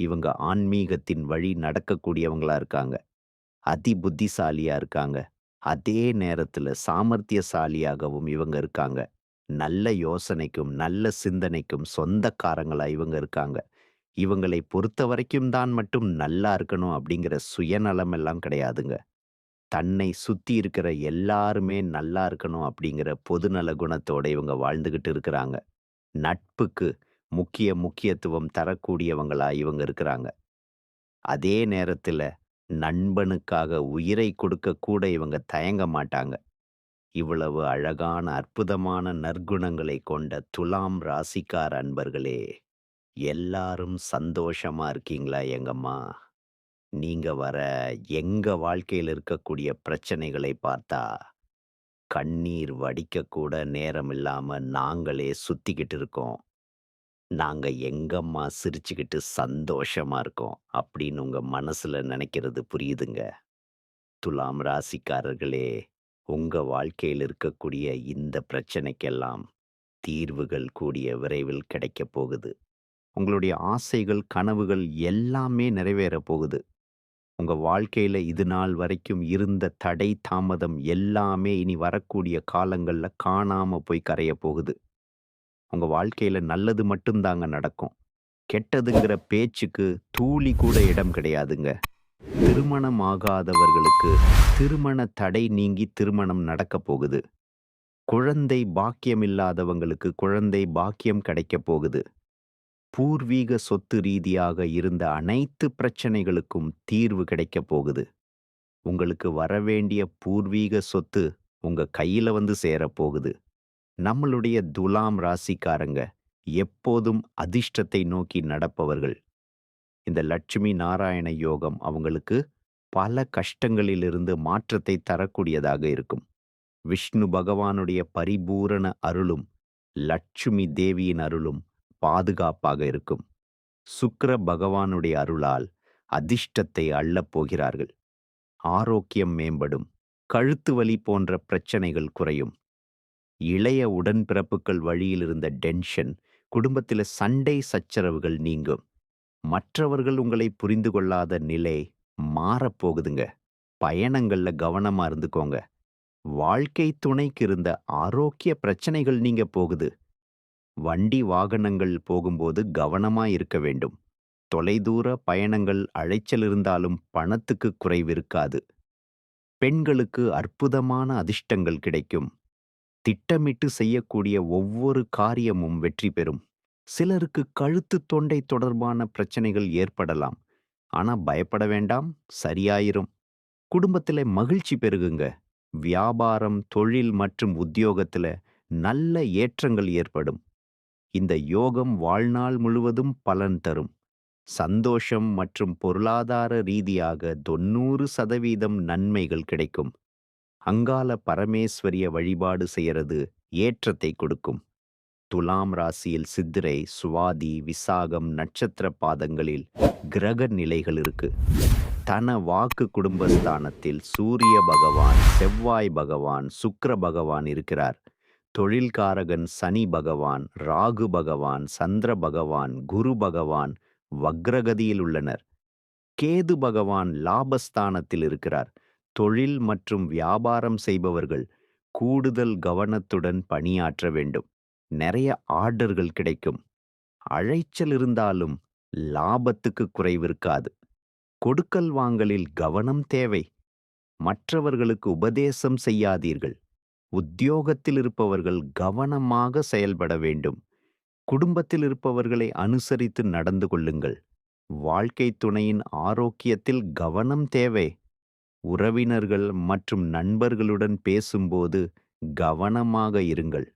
இவங்க ஆன்மீகத்தின் வழி நடக்கக்கூடியவங்களா இருக்காங்க. அதி புத்திசாலியா இருக்காங்க. அதே நேரத்துல சாமர்த்தியசாலியாகவும் இவங்க இருக்காங்க. நல்ல யோசனைக்கும் நல்ல சிந்தனைக்கும் சொந்தக்காரங்களா இவங்க இருக்காங்க. இவங்களை பொறுத்த வரைக்கும் தான் மட்டும் நல்லா இருக்கணும் அப்படிங்கிற சுயநலம் எல்லாம் கிடையாதுங்க. தன்னை சுத்தி இருக்கிற எல்லாருமே நல்லா இருக்கணும் அப்படிங்கிற பொதுநல குணத்தோட இவங்க வாழ்ந்துகிட்டு இருக்கிறாங்க. நட்புக்கு முக்கிய முக்கியத்துவம் தரக்கூடியவங்களா இவங்க இருக்கிறாங்க. அதே நேரத்துல நண்பனுக்காக உயிரை கொடுக்க கூட இவங்க தயங்க மாட்டாங்க. இவ்வளவு அழகான அற்புதமான நற்குணங்களை கொண்ட துலாம் ராசிக்கார் அன்பர்களே எல்லாரும் சந்தோஷமா இருக்கீங்களா எங்கம்மா? நீங்க வர எங்க வாழ்க்கையில இருக்கக்கூடிய பிரச்சனைகளை பார்த்தா கண்ணீர் வடிக்க கூட நேரம் இல்லாம நாங்களே சுத்திக்கிட்டு இருக்கோம். நாங்க எங்கம்மா சிரிச்சுக்கிட்டு சந்தோஷமா இருக்கோம் அப்படின்னு உங்க மனசுல நினைக்கிறது புரியுதுங்க. துலாம் ராசிக்காரர்களே உங்க வாழ்க்கையில் இருக்கக்கூடிய இந்த பிரச்சனைக்கெல்லாம் தீர்வுகள் கூடிய விரைவில் கிடைக்கப் போகுது. உங்களுடைய ஆசைகள் கனவுகள் எல்லாமே நிறைவேறப் போகுது. உங்க வாழ்க்கையில இது நாள் வரைக்கும் இருந்த தடை தாமதம் எல்லாமே இனி வரக்கூடிய காலங்கள்ல காணாம போய் கரையப் போகுது. உங்க வாழ்க்கையில நல்லது மட்டும்தாங்க நடக்கும். கெட்டதுங்கிற பேச்சுக்கு தூளி கூட இடம் கிடையாதுங்க. திருமணம் ஆகாதவர்களுக்கு திருமண தடை நீங்கி திருமணம் நடக்க போகுது. குழந்தை பாக்கியம் இல்லாதவங்களுக்கு குழந்தை பாக்கியம் கிடைக்க போகுது. பூர்வீக சொத்து ரீதியாக இருந்த அனைத்து பிரச்சனைகளுக்கும் தீர்வு கிடைக்கப் போகுது. உங்களுக்கு வரவேண்டிய பூர்வீக சொத்து உங்க கையில வந்து சேரப்போகுது நம்மளுடைய துலாம் ராசிக்காரங்க எப்போதும் அதிர்ஷ்டத்தை நோக்கி நடப்பவர்கள். இந்த லட்சுமி நாராயண யோகம் அவங்களுக்கு பல கஷ்டங்களிலிருந்து மாற்றத்தை தரக்கூடியதாக இருக்கும். விஷ்ணு பகவானுடைய பரிபூரண அருளும் லட்சுமி தேவியின் அருளும் பாதுகாப்பாக இருக்கும். சுக்கர பகவானுடைய அருளால் அதிர்ஷ்டத்தை அள்ளப் போகிறார்கள். ஆரோக்கியம் மேம்படும் கழுத்து வலி போன்ற பிரச்சனைகள் குறையும். இளைய உடன்பிறப்புகள் வழியில் இருந்த டென்ஷன் குடும்பத்தில் சண்டை சச்சரவுகள் நீங்கும். மற்றவர்கள் உங்களை புரிந்து கொள்ளாத நிலை மாறப்போகுதுங்க பயணங்கள்ல கவனமா இருந்துக்கோங்க. வாழ்க்கை துணைக்கு இருந்த ஆரோக்கிய பிரச்சனைகள் நீங்க போகுது. வண்டி வாகனங்கள் போகும்போது கவனமா இருக்க வேண்டும். தொலைதூர பயணங்கள் அழைச்சல் இருந்தாலும் பணத்துக்கு குறைவிருக்காது பெண்களுக்கு அற்புதமான அதிர்ஷ்டங்கள் கிடைக்கும். திட்டமிட்டு செய்யக்கூடிய ஒவ்வொரு காரியமும் வெற்றி பெறும். சிலருக்கு கழுத்து தொண்டை தொடர்பான பிரச்சனைகள் ஏற்படலாம். ஆனா பயப்பட வேண்டாம் சரியாயிரும். குடும்பத்துல மகிழ்ச்சி பெருகுங்க. வியாபாரம் தொழில் மற்றும் உத்தியோகத்துல நல்ல ஏற்றங்கள் ஏற்படும். இந்த யோகம் வாழ்நாள் முழுவதும் பலன் தரும். சந்தோஷம் மற்றும் பொருளாதார ரீதியாக தொன்னூறு சதவீதம் நன்மைகள் கிடைக்கும். அங்கால பரமேஸ்வரிய வழிபாடு செய்யறது ஏற்றத்தை கொடுக்கும். துலாம் ராசியில் சித்திரை சுவாதி விசாகம் நட்சத்திர பாதங்களில் கிரக நிலைகள் இருக்கு. தன வாக்கு குடும்பஸ்தானத்தில் சூரிய பகவான் செவ்வாய் பகவான் சுக்கர பகவான் இருக்கிறார். தொழில்காரகன் சனி பகவான் ராகு பகவான் சந்திர பகவான் குரு பகவான் வக்ரகதியில் உள்ளனர். கேது பகவான் லாபஸ்தானத்தில் இருக்கிறார். தொழில் மற்றும் வியாபாரம் செய்பவர்கள் கூடுதல் கவனத்துடன் பணியாற்ற வேண்டும். நிறைய ஆர்டர்கள் கிடைக்கும். அழைச்சல் இருந்தாலும் லாபத்துக்கு குறைவிருக்காது கொடுக்கல் வாங்கலில் கவனம் தேவை. மற்றவர்களுக்கு உபதேசம் செய்யாதீர்கள். உத்தியோகத்தில் இருப்பவர்கள் கவனமாக செயல்பட வேண்டும். குடும்பத்தில் இருப்பவர்களை அனுசரித்து நடந்து கொள்ளுங்கள். வாழ்க்கை துணையின் ஆரோக்கியத்தில் கவனம் தேவை. உறவினர்கள் மற்றும் நண்பர்களுடன் பேசும்போது கவனமாக இருங்கள்.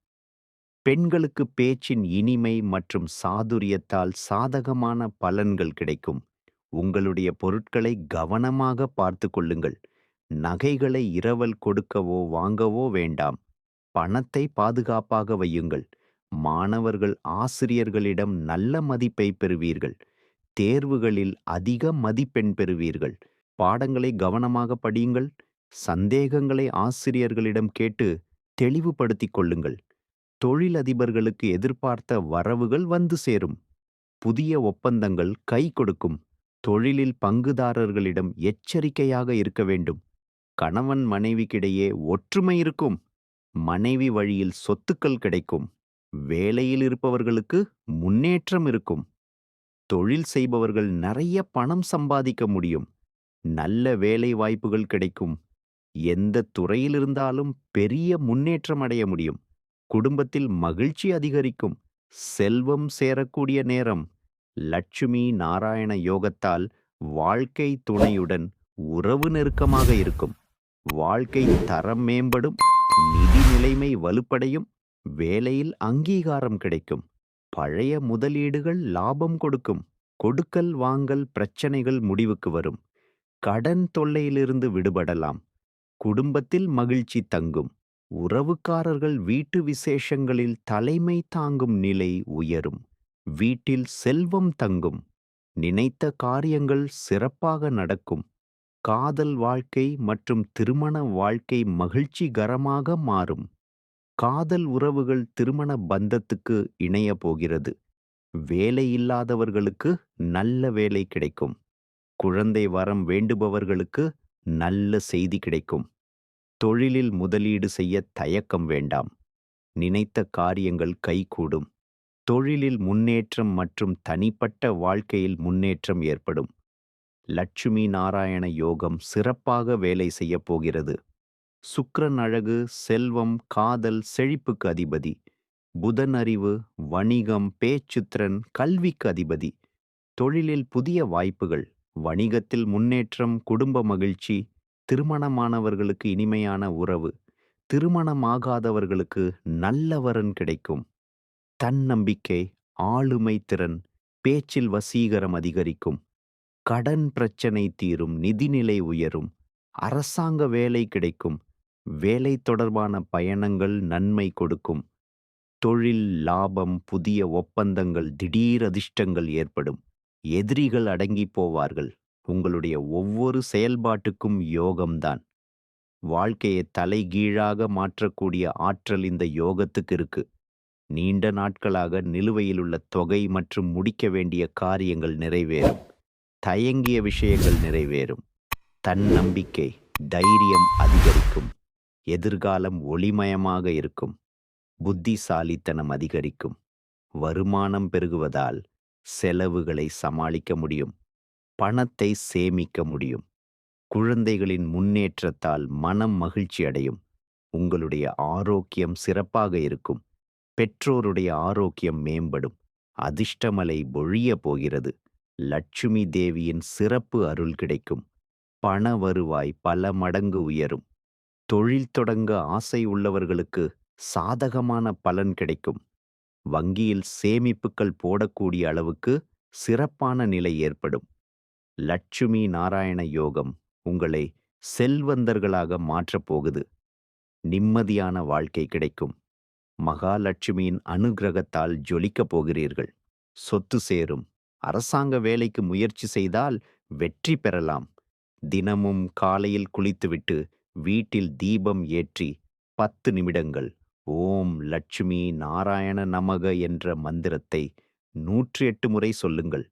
பெண்களுக்கு பேச்சின் இனிமை மற்றும் சாதுரியத்தால் சாதகமான பலன்கள் கிடைக்கும். உங்களுடைய பொருட்களை கவனமாக பார்த்து கொள்ளுங்கள். நகைகளை இரவல் கொடுக்கவோ வாங்கவோ வேண்டாம். பணத்தை பாதுகாப்பாக வையுங்கள். மாணவர்கள் ஆசிரியர்களிடம் நல்ல மதிப்பை பெறுவீர்கள். தேர்வுகளில் அதிக மதிப்பெண் பெறுவீர்கள். பாடங்களை கவனமாக படியுங்கள். சந்தேகங்களை ஆசிரியர்களிடம் கேட்டு தெளிவுபடுத்திக் கொள்ளுங்கள். தொழிலதிபர்களுக்கு எதிர்பார்த்த வரவுகள் வந்து சேரும். புதிய ஒப்பந்தங்கள் கை கொடுக்கும். தொழிலில் பங்குதாரர்களிடம் எச்சரிக்கையாக இருக்க வேண்டும். கணவன் மனைவிக்கிடையே ஒற்றுமை இருக்கும். மனைவி வழியில் சொத்துக்கள் கிடைக்கும். வேலையில் இருப்பவர்களுக்கு முன்னேற்றம் இருக்கும். தொழில் செய்பவர்கள் நிறைய பணம் சம்பாதிக்க முடியும். நல்ல வேலை வாய்ப்புகள் கிடைக்கும். எந்த துறையிலிருந்தாலும் பெரிய முன்னேற்றம் அடைய முடியும். குடும்பத்தில் மகிழ்ச்சி அதிகரிக்கும். செல்வம் சேரக்கூடிய நேரம். லட்சுமி நாராயண யோகத்தால் வாழ்க்கை துணையுடன் உறவு நெருக்கமாக இருக்கும். வாழ்க்கை தரம் மேம்படும். நிதி நிலைமை வலுப்படையும். வேலையில் அங்கீகாரம் கிடைக்கும். பழைய முதலீடுகள் லாபம் கொடுக்கும். கொடுக்கல் வாங்கல் பிரச்சனைகள் முடிவுக்கு வரும். கடன் தொல்லையிலிருந்து விடுபடலாம். குடும்பத்தில் மகிழ்ச்சி தங்கும். உறவுக்காரர்கள் வீட்டு விசேஷங்களில் தலைமை தாங்கும் நிலை உயரும். வீட்டில் செல்வம் தங்கும். நினைத்த காரியங்கள் சிறப்பாக நடக்கும். காதல் வாழ்க்கை மற்றும் திருமண வாழ்க்கை மகிழ்ச்சிகரமாக மாறும். காதல் உறவுகள் திருமண பந்தத்துக்கு இணைய போகிறது. வேலை இல்லாதவர்களுக்கு நல்ல வேலை கிடைக்கும். குழந்தை வரம் வேண்டுபவர்களுக்கு நல்ல செய்தி கிடைக்கும். தொழிலில் முதலீடு செய்ய தயக்கம் வேண்டாம். நினைத்த காரியங்கள் கைகூடும். தொழிலில் முன்னேற்றம் மற்றும் தனிப்பட்ட வாழ்க்கையில் முன்னேற்றம் ஏற்படும். லட்சுமி நாராயண யோகம் சிறப்பாக வேலை செய்யப் போகிறது. சுக்ரன் அழகு செல்வம் காதல் செழிப்புக்கு அதிபதி. புதன் அறிவு வணிகம் பேச்சுத்திறன் கல்விக்கு அதிபதி. தொழிலில் புதிய வாய்ப்புகள். வணிகத்தில் முன்னேற்றம் குடும்ப மகிழ்ச்சி திருமணமானவர்களுக்கு இனிமையான உறவு திருமணமாகாதவர்களுக்கு நல்ல வரன் கிடைக்கும். தன்னம்பிக்கை ஆளுமை திறன் பேச்சில் வசீகரம் அதிகரிக்கும். கடன் பிரச்சனை தீரும் நிதிநிலை உயரும் அரசாங்க வேலை கிடைக்கும். வேலை தொடர்பான பயணங்கள் நன்மை கொடுக்கும். தொழில் லாபம் புதிய ஒப்பந்தங்கள் திடீர் அதிர்ஷ்டங்கள் ஏற்படும். எதிரிகள் அடங்கி போவார்கள். உங்களுடைய ஒவ்வொரு செயல்பாட்டுக்கும் யோகம்தான். வாழ்க்கையை தலைகீழாக மாற்றக்கூடிய ஆற்றல் இந்த யோகத்துக்கு இருக்கு. நீண்ட நாட்களாக நிலுவையில் உள்ள தொகை மற்றும் முடிக்க வேண்டிய காரியங்கள் நிறைவேறும். தயங்கிய விஷயங்கள் நிறைவேறும். தன்னம்பிக்கை தைரியம் அதிகரிக்கும். எதிர்காலம் ஒளிமயமாக இருக்கும். புத்திசாலித்தனம் அதிகரிக்கும். வருமானம் பெருகுவதால் செலவுகளை சமாளிக்க முடியும். பணத்தை சேமிக்க முடியும். குழந்தைகளின் முன்னேற்றத்தால் மனம் மகிழ்ச்சி அடையும். உங்களுடைய ஆரோக்கியம் சிறப்பாக இருக்கும். பெற்றோருடைய ஆரோக்கியம் மேம்படும். அதிர்ஷ்டமலை பொழிய போகிறது. லட்சுமி தேவியின் சிறப்பு அருள் கிடைக்கும். பண வருவாய் பல மடங்கு உயரும். தொழில் தொடங்க ஆசை உள்ளவர்களுக்கு சாதகமான பலன் கிடைக்கும். வங்கியில் சேமிப்புகள் போடக்கூடிய அளவுக்கு சிறப்பான நிலை ஏற்படும். லட்சுமி நாராயண யோகம் உங்களை செல்வந்தர்களாக மாற்றப் போகுது. நிம்மதியான வாழ்க்கை கிடைக்கும். மகாலட்சுமியின் அனுகிரகத்தால் ஜொலிக்கப் போகிறீர்கள். சொத்து சேரும். அரசாங்க வேலைக்கு முயற்சி செய்தால் வெற்றி பெறலாம். தினமும் காலையில் குளித்துவிட்டு வீட்டில் தீபம் ஏற்றி பத்து நிமிடங்கள் ஓம் லட்சுமி நாராயண நமக என்ற மந்திரத்தை நூற்றி எட்டு முறை சொல்லுங்கள்.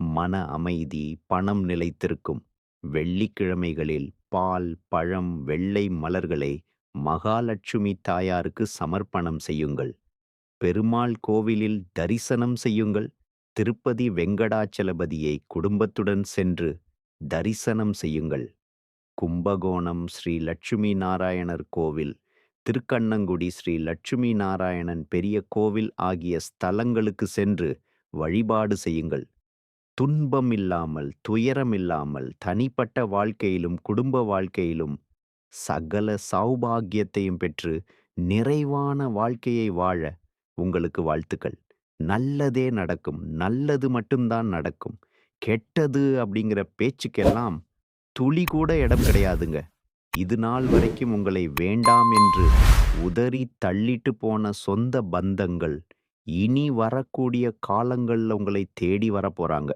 மன அமைதி பணம் நிலைத்திருக்கும். வெள்ளிக்கிழமைகளில் பால் பழம் வெள்ளை மலர்களை மகாலட்சுமி தாயாருக்கு சமர்ப்பணம் செய்யுங்கள். பெருமாள் கோவிலில் தரிசனம் செய்யுங்கள். திருப்பதி வெங்கடாச்சலபதியை குடும்பத்துடன் சென்று தரிசனம் செய்யுங்கள். கும்பகோணம் ஸ்ரீ லட்சுமி நாராயணர் கோவில் திருக்கண்ணங்குடி ஸ்ரீ லட்சுமி நாராயணன் பெரிய கோவில் ஆகிய ஸ்தலங்களுக்கு சென்று வழிபாடு செய்யுங்கள். துன்பம் இல்லாமல் துயரம் இல்லாமல் தனிப்பட்ட வாழ்க்கையிலும் குடும்ப வாழ்க்கையிலும் சகல சௌபாகியத்தையும் பெற்று நிறைவான வாழ்க்கையை வாழ உங்களுக்கு வாழ்த்துக்கள். நல்லதே நடக்கும் நல்லது மட்டும்தான் நடக்கும். கெட்டது அப்படிங்கிற பேச்சுக்கெல்லாம் துளி கூட இடம் கிடையாதுங்க. இது நாள் வரைக்கும் உங்களை வேண்டாம் என்று உதறி தள்ளிட்டு போன சொந்த பந்தங்கள், இனி வரக்கூடிய காலங்கள்ல உங்களை தேடி வரப்போறாங்க.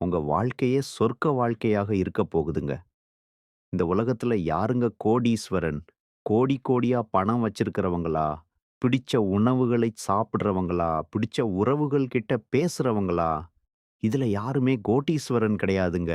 உங்க வாழ்க்கையே சொர்க்க வாழ்க்கையாக இருக்க போகுதுங்க. இந்த உலகத்துல யாருங்க கோடீஸ்வரன்? கோடி கோடியா பணம் வச்சிருக்கிறவங்களா? பிடிச்ச உணவுகளை சாப்பிட்றவங்களா பிடிச்ச உறவுகள் கிட்ட பேசுறவங்களா? இதுல யாருமே கோடீஸ்வரன் கிடையாதுங்க.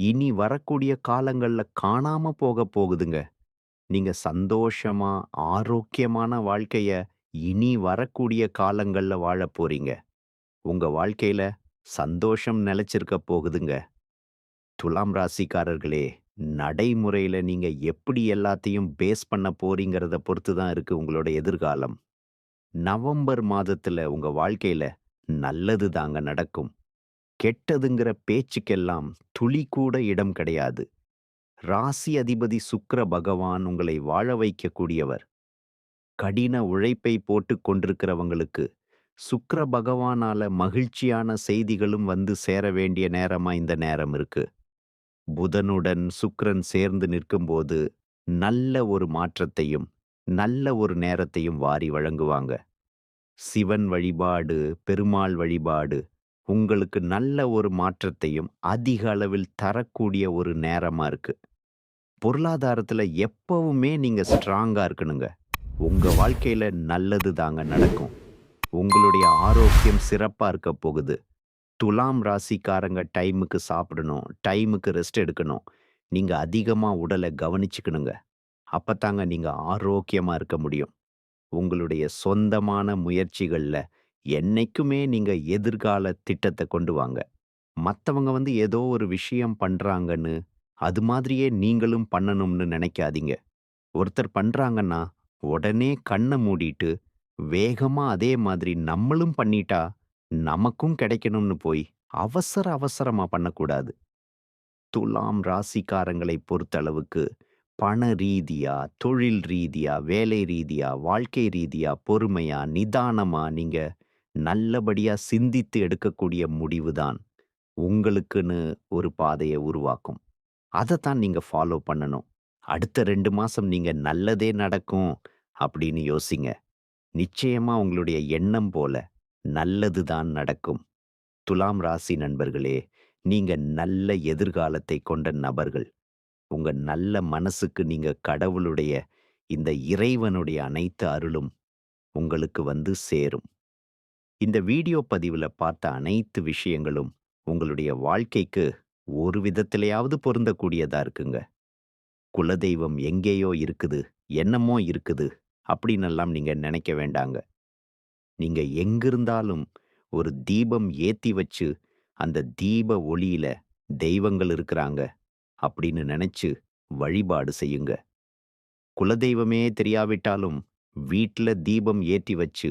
இனி வரக்கூடிய காலங்கள்ல காணாம போக போகுதுங்க. நீங்க சந்தோஷமா, ஆரோக்கியமான வாழ்க்கைய இனி வரக்கூடிய காலங்கள்ல வாழப் போறீங்க. உங்க வாழ்க்கையில சந்தோஷம் நிலைச்சிருக்க போகுதுங்க. துலாம் ராசிக்காரர்களே, நடைமுறையில நீங்க எப்படி எல்லாத்தையும் பேஸ் பண்ண போறீங்கிறத பொறுத்து தான் இருக்கு உங்களோட எதிர்காலம். நவம்பர் மாதத்துல உங்க வாழ்க்கையில நல்லது தாங்க நடக்கும். கெட்டதுங்கிற பேச்சுக்கெல்லாம் துளி கூட இடம் கிடையாது. ராசி அதிபதி சுக்கர பகவான் உங்களை வாழ வைக்கக்கூடியவர். கடின உழைப்பை போட்டுக் கொண்டிருக்கிறவங்களுக்கு சுக்கர பகவானால மகிழ்ச்சியான செய்திகளும் வந்து சேர வேண்டிய நேரமா இந்த நேரம் இருக்கு. புதனுடன் சுக்கரன் சேர்ந்து நிற்கும்போது நல்ல ஒரு மாற்றத்தையும், நல்ல ஒரு நேரத்தையும் வாரி வழங்குவாங்க. சிவன் வழிபாடு, பெருமாள் வழிபாடு உங்களுக்கு நல்ல ஒரு மாற்றத்தையும் அதிக அளவில் தரக்கூடிய ஒரு நேரமாக இருக்கு. பொருளாதாரத்தில் எப்பவுமே நீங்கள் ஸ்ட்ராங்காக இருக்கணுங்க. உங்கள் வாழ்க்கையில் நல்லது தாங்க நடக்கும். உங்களுடைய ஆரோக்கியம் சிறப்பாக இருக்க போகுது. துலாம் ராசிக்காரங்க டைமுக்கு சாப்பிடணும், டைமுக்கு ரெஸ்ட் எடுக்கணும். நீங்கள் அதிகமாக உடலை கவனிச்சுக்கணுங்க. அப்பத்தாங்க நீங்கள் ஆரோக்கியமா இருக்க முடியும். உங்களுடைய சொந்தமான முயற்சிகளில் என்னைக்குமே நீங்க எதிர்கால திட்டத்தை கொண்டு வாங்க. மத்தவங்க வந்து ஏதோ ஒரு விஷயம் பண்றாங்கன்னு, அது மாதிரியே நீங்களும் பண்ணணும்னு நினைக்காதீங்க. ஒருத்தர் பண்றாங்கன்னா, உடனே கண்ண மூடிட்டு, வேகமா அதே மாதிரி நம்மளும் பண்ணிட்டா, நமக்கும் கிடைக்கணும்னு போய் அவசர அவசரமா பண்ணக்கூடாது. துலாம் ராசிக்காரங்களை பொறுத்தளவுக்கு பண ரீதியா, தொழில் ரீதியா, வேலை ரீதியா, வாழ்க்கை ரீதியா, பொறுமையா, நிதானமா நீங்க நல்லபடியா சிந்தித்து எடுக்கக்கூடிய முடிவு தான் உங்களுக்குன்னு ஒரு பாதையை உருவாக்கும். அதத்தான் நீங்க ஃபாலோ பண்ணணும். அடுத்த ரெண்டு மாசம் நீங்க நல்லதே நடக்கும் அப்படின்னு யோசிங்க. நிச்சயமா உங்களுடைய எண்ணம் போல நல்லது தான் நடக்கும். துலாம் ராசி நண்பர்களே, நீங்க நல்ல எதிர்காலத்தை கொண்ட நபர்கள். உங்க நல்ல மனசுக்கு நீங்க கடவுளுடைய இந்த இறைவனுடைய அனைத்து அருளும் உங்களுக்கு வந்து சேரும். இந்த வீடியோ பதிவுல பார்த்த அனைத்து விஷயங்களும் உங்களுடைய வாழ்க்கைக்கு ஒரு விதத்திலயாவது பொருந்தக்கூடியதா இருக்குங்க. குலதெய்வம் எங்கேயோ இருக்குது, என்னமோ இருக்குது அப்படின்னெல்லாம் நீங்க நினைக்க வேண்டாங்க. நீங்க எங்கிருந்தாலும் ஒரு தீபம் ஏத்தி வச்சு, அந்த தீப ஒளியில தெய்வங்கள் இருக்கிறாங்க அப்படின்னு நினைச்சு வழிபாடு செய்யுங்க. குலதெய்வமே தெரியாவிட்டாலும் வீட்டில் தீபம் ஏத்தி வச்சு,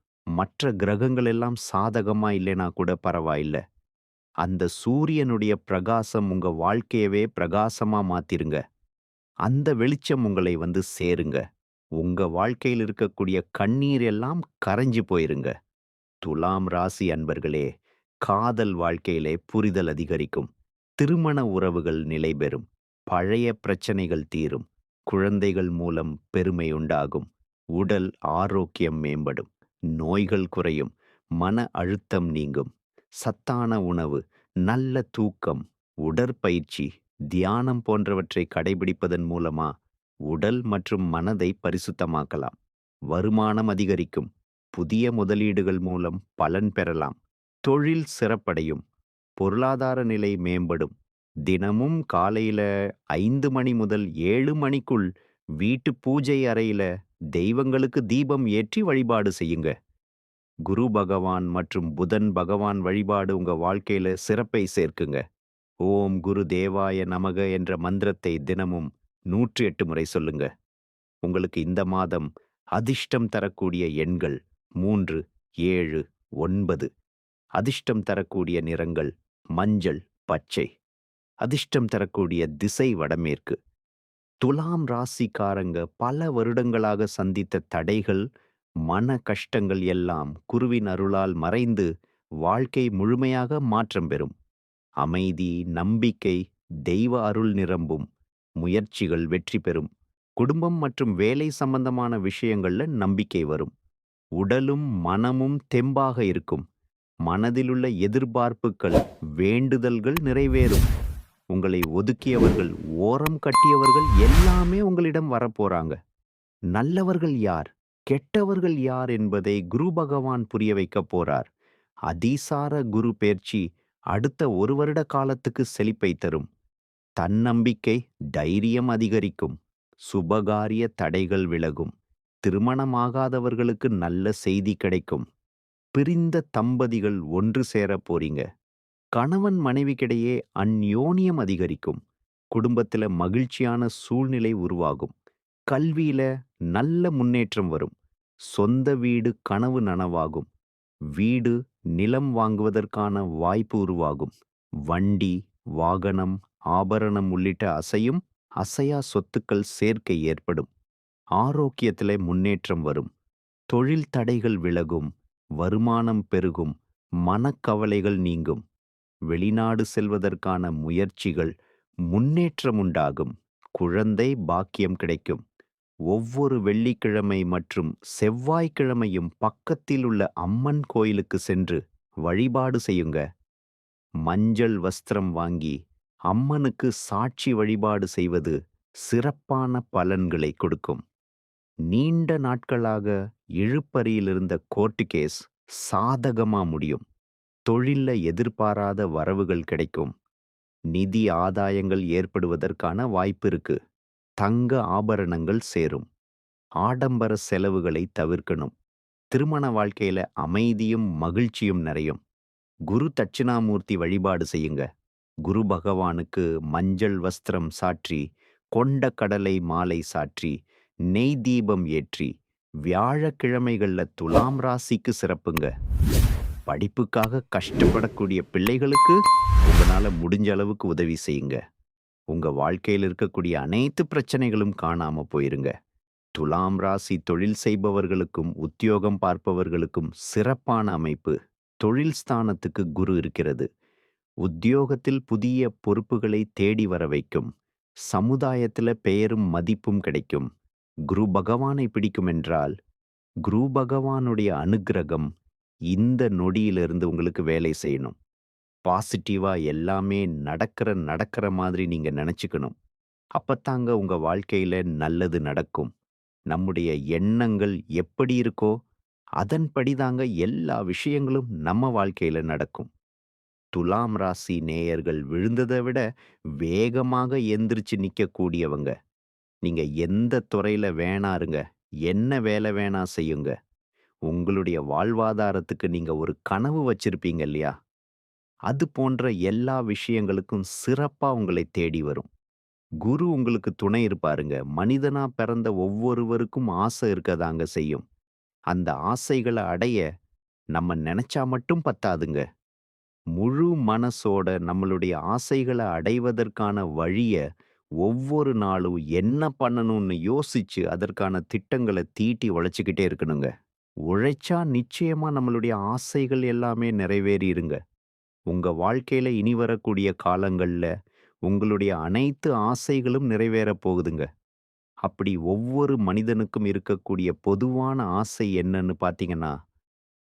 மற்ற கிரகங்கள் எல்லாம் சாதகமா இல்லைனா கூட பரவாயில்ல. அந்த சூரியனுடைய பிரகாசம் உங்க வாழ்க்கையவே பிரகாசமா மாத்திருங்க. அந்த வெளிச்சம் உங்களை வந்து சேருங்க. உங்க வாழ்க்கையில் இருக்கக்கூடிய கண்ணீர் எல்லாம் கரைஞ்சு போயிருங்க. துலாம் ராசி அன்பர்களே, காதல் வாழ்க்கையிலே புரிதல் அதிகரிக்கும். திருமண உறவுகள் நிலைபெறும். பழைய பிரச்சனைகள் தீரும். குழந்தைகள் மூலம் பெருமை உண்டாகும். உடல் ஆரோக்கியம் மேம்படும். நோய்கள் குறையும். மன அழுத்தம் நீங்கும். சத்தான உணவு, நல்ல தூக்கம், உடற்பயிற்சி, தியானம் போன்றவற்றை கடைபிடிப்பதன் மூலமா உடல் மற்றும் மனதை பரிசுத்தமாக்கலாம். வருமானம் அதிகரிக்கும். புதிய முதலீடுகள் மூலம் பலன் பெறலாம். தொழில் சிறப்படையும். பொருளாதார நிலை மேம்படும். தினமும் காலையில ஐந்து மணி முதல் ஏழு மணிக்குள் வீட்டு பூஜை அறையில தெய்வங்களுக்கு தீபம் ஏற்றி வழிபாடு செய்யுங்க. குரு பகவான் மற்றும் புதன் பகவான் வழிபாடு உங்க வாழ்க்கையில சிறப்பை சேர்க்குங்க. ஓம் குரு தேவாய நமக என்ற மந்திரத்தை தினமும் 108 முறை சொல்லுங்க. உங்களுக்கு இந்த மாதம் அதிர்ஷ்டம் தரக்கூடிய எண்கள் 3, 7, 9. அதிர்ஷ்டம் தரக்கூடிய நிறங்கள் மஞ்சள், பச்சை. அதிர்ஷ்டம் தரக்கூடிய திசை வடமேற்கு. துலாம் ராசிக்காரங்க பல வருடங்களாக சந்தித்த தடைகள், மன கஷ்டங்கள் எல்லாம் குருவின் அருளால் மறைந்து வாழ்க்கை முழுமையாக மாற்றம் பெறும். அமைதி, நம்பிக்கை, தெய்வ அருள் நிரம்பும். முயற்சிகள் வெற்றி பெறும். குடும்பம் மற்றும் வேலை சம்பந்தமான விஷயங்கள்ல நம்பிக்கை வரும். உடலும் மனமும் தெம்பாக இருக்கும். மனதிலுள்ள எதிர்பார்ப்புகள், வேண்டுதல்கள் நிறைவேறும். உங்களை ஒதுக்கியவர்கள், ஓரம் கட்டியவர்கள் எல்லாமே உங்களிடம் வரப்போறாங்க. நல்லவர்கள் யார், கெட்டவர்கள் யார் என்பதை குரு பகவான் புரிய வைக்கப் போறார். அதிசார குரு பெயர்ச்சி அடுத்த ஒரு வருட காலத்துக்கு செழிப்பை தரும். தன்னம்பிக்கை, தைரியம் அதிகரிக்கும். சுபகாரிய தடைகள் விலகும். திருமணமாகாதவர்களுக்கு நல்ல செய்தி கிடைக்கும். பிரிந்த தம்பதிகள் ஒன்று சேரப் போறீங்க. கணவன் மனைவிக்கிடையே அந்யோன்யம் அதிகரிக்கும். குடும்பத்தில் மகிழ்ச்சியான சூழ்நிலை உருவாகும். கல்வியில நல்ல முன்னேற்றம் வரும். சொந்த வீடு கனவு நனவாகும். வீடு, நிலம் வாங்குவதற்கான வாய்ப்பு உருவாகும். வண்டி, வாகனம், ஆபரணம் உள்ளிட்ட அசையும், அசையா சொத்துக்கள் சேர்க்கை ஏற்படும். ஆரோக்கியத்திலே முன்னேற்றம் வரும். தொழில் தடைகள் விலகும். வருமானம் பெருகும். மனக்கவலைகள் நீங்கும். வெளிநாடு செல்வதற்கான முயற்சிகள் முன்னேற்றம் உண்டாகும். குழந்தை பாக்கியம் கிடைக்கும். ஒவ்வொரு வெள்ளிக்கிழமை மற்றும் செவ்வாய்க்கிழமையும் பக்கத்தில் உள்ள அம்மன் கோயிலுக்கு சென்று வழிபாடு செய்யுங்க. மஞ்சள் வஸ்திரம் வாங்கி அம்மனுக்கு சாட்சி வழிபாடு செய்வது சிறப்பான பலன்களை கொடுக்கும். நீண்ட நாட்களாக இழுப்பறியிலிருந்த கோர்ட் கேஸ் சாதகமா முடியும். தொழில்ல எதிர்பாராத வரவுகள் கிடைக்கும். நிதி ஆதாயங்கள் ஏற்படுவதற்கான வாய்ப்பு இருக்கு. தங்க ஆபரணங்கள் சேரும். ஆடம்பர செலவுகளை தவிர்க்கணும். திருமண வாழ்க்கையில அமைதியும் மகிழ்ச்சியும் நிறையும். குரு தட்சிணாமூர்த்தி வழிபாடு செய்யுங்க. குரு பகவானுக்கு மஞ்சள் வஸ்திரம் சாற்றி, கொண்ட கடலை மாலை சாற்றி, நெய் தீபம் ஏற்றி, வியாழக்கிழமைகளில் துலாம் ராசிக்கு சிறப்புங்க. படிப்புக்காக கஷ்டப்படக்கூடிய பிள்ளைகளுக்கு உங்களால் முடிஞ்ச அளவுக்கு உதவி செய்யுங்க. உங்க வாழ்க்கையில் இருக்கக்கூடிய அனைத்து பிரச்சனைகளும் காணாம போயிருங்க. துலாம் ராசி தொழில் செய்பவர்களுக்கும், உத்தியோகம் பார்ப்பவர்களுக்கும் சிறப்பான அமைப்பு. தொழில் ஸ்தானத்துக்கு குரு இருக்கிறது. உத்தியோகத்தில் புதிய பொறுப்புகளை தேடி வர வைக்கும். சமுதாயத்தில் பெயரும் மதிப்பும் கிடைக்கும். குரு பகவானை பிடிக்கும் என்றால், குரு பகவானுடைய அனுகிரகம் இந்த நொடியிலிருந்து உங்களுக்கு வேலை செய்யணும். பாசிட்டிவா எல்லாமே நடக்கிற நடக்கிற மாதிரி நீங்க நினைச்சுக்கணும். அப்பத்தாங்க உங்க வாழ்க்கையில நல்லது நடக்கும். நம்முடைய எண்ணங்கள் எப்படி இருக்கோ, அதன்படி தாங்க எல்லா விஷயங்களும் நம்ம வாழ்க்கையில நடக்கும். துலாம் ராசி நேயர்கள் விழுந்தத விட வேகமாக எந்திரிச்சு நிக்கக்கூடியவங்க. நீங்க எந்த துறையில வேணாருங்க என்ன வேலை வேணா செய்யுங்க. உங்களுடைய வாழ்வாதாரத்துக்கு நீங்க ஒரு கனவு வச்சிருப்பீங்க இல்லையா? அது போன்ற எல்லா விஷயங்களுக்கும் சிறப்பா உங்களை தேடி வரும். குரு உங்களுக்கு துணை இருப்பாருங்க. மனிதனா பிறந்த ஒவ்வொருவருக்கும் ஆசை இருக்கதாங்க செய்யும். அந்த ஆசைகள அடைய நம்ம நினைச்சா மட்டும் பத்தாதுங்க. முழு மனசோட நம்மளுடைய ஆசைகள அடைவதற்கான வழிய ஒவ்வொரு நாளும் என்ன பண்ணணும்னு யோசிச்சு அதற்கான திட்டங்கள தீட்டி உழைச்சிக்கிட்டே இருக்கணுங்க. உழைச்சா நிச்சயமா நம்மளுடைய ஆசைகள் எல்லாமே நிறைவேறிருங்க. உங்க வாழ்க்கையில இனி வரக்கூடிய காலங்கள்ல உங்களுடைய அனைத்து ஆசைகளும் நிறைவேறப் போகுதுங்க. அப்படி ஒவ்வொரு மனிதனுக்கும் இருக்கக்கூடிய பொதுவான ஆசை என்னன்னு பார்த்தீங்கன்னா,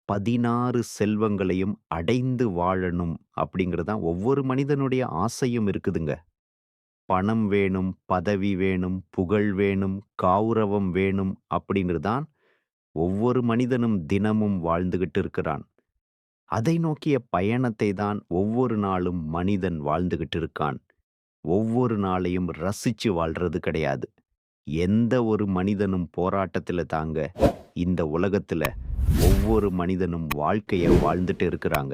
16 செல்வங்களையும் அடைந்து வாழணும் அப்படிங்கிறது தான் ஒவ்வொரு மனிதனுடைய ஆசையும் இருக்குதுங்க. பணம் வேணும், பதவி வேணும், புகழ் வேணும், கௌரவம் வேணும் அப்படின்னு தான் ஒவ்வொரு மனிதனும் தினமும் வாழ்ந்துகிட்டு இருக்கிறான். அதை நோக்கிய பயணத்தை தான் ஒவ்வொரு நாளும் மனிதன் வாழ்ந்துகிட்டு இருக்கான். ஒவ்வொரு நாளையும் ரசிச்சு வாழ்றது கிடையாது. எந்த ஒரு மனிதனும் போராட்டத்தில் தாங்க இந்த உலகத்துல ஒவ்வொரு மனிதனும் வாழ்க்கைய வாழ்ந்துட்டு இருக்கிறாங்க.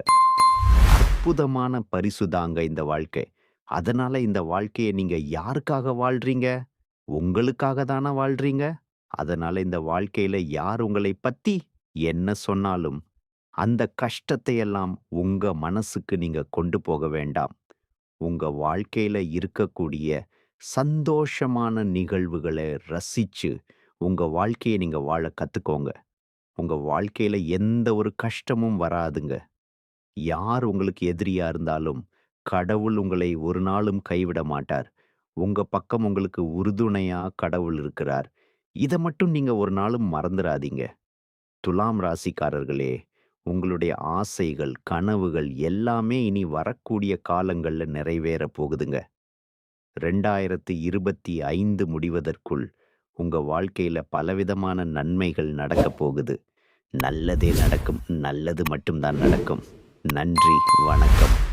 அற்புதமான பரிசு தாங்க இந்த வாழ்க்கை. அதனால இந்த வாழ்க்கையை நீங்கள் யாருக்காக வாழ்றீங்க? உங்களுக்காக தானே வாழ்றீங்க. அதனால இந்த வாழ்க்கையில யார் உங்களைப் பத்தி என்ன சொன்னாலும், அந்த கஷ்டத்தை எல்லாம் உங்க மனசுக்கு நீங்க கொண்டு போக வேண்டாம். உங்க வாழ்க்கையில இருக்கக்கூடிய சந்தோஷமான நிகழ்வுகள ரசிச்சு, உங்க வாழ்க்கைய நீங்க வாழ கத்துக்கோங்க. உங்க வாழ்க்கையில எந்த ஒரு கஷ்டமும் வராதுங்க. யார் உங்களுக்கு எதிரியா இருந்தாலும், கடவுள் உங்களை ஒரு நாளும் கைவிட மாட்டார். உங்க பக்கம் உங்களுக்கு உறுதுணையா கடவுள் இருக்கிறார். இதை மட்டும் நீங்க ஒரு நாளும் மறந்துடாதீங்க துலாம் ராசிக்காரர்களே, உங்களுடைய ஆசைகள், கனவுகள் எல்லாமே இனி வரக்கூடிய காலங்களில் நிறைவேறப் போகுதுங்க. 2025 முடிவதற்குள் உங்க வாழ்க்கையில பலவிதமான நன்மைகள் நடக்கப் போகுது. நல்லதே நடக்கும். நல்லது மட்டும்தான் நடக்கும். நன்றி, வணக்கம்.